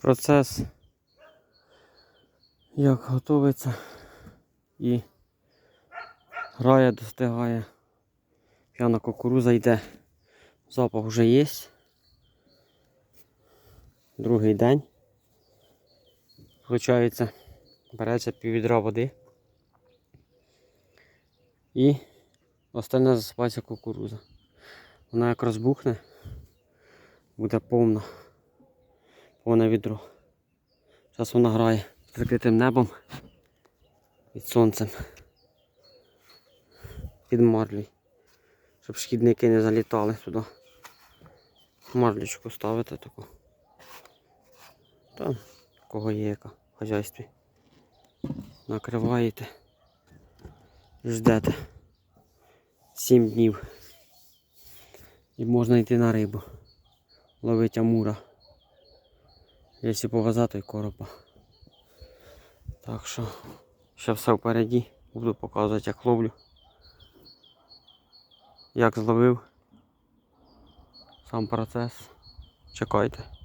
процес, як готується і грає, достигає. П'яна кукуруза йде. Запах вже є. Другий день. Получається, береться піввідра води. І остальне засипається кукуруза. Вона як розбухне, буде повна, повне відро. Зараз вона грає з закритим небом під сонцем. Під марлі. Щоб шкідники не залітали туди. Марлічку ставити таку. Там, кого є яка в хазяйстві. Накриваєте. Ждете. 7 днів. І можна йти на рибу. Ловить амура. Якщо повазати і коропа. Так що, ще все впереді. Буду показувати, як ловлю. Як зловив. Сам процес. Чекайте.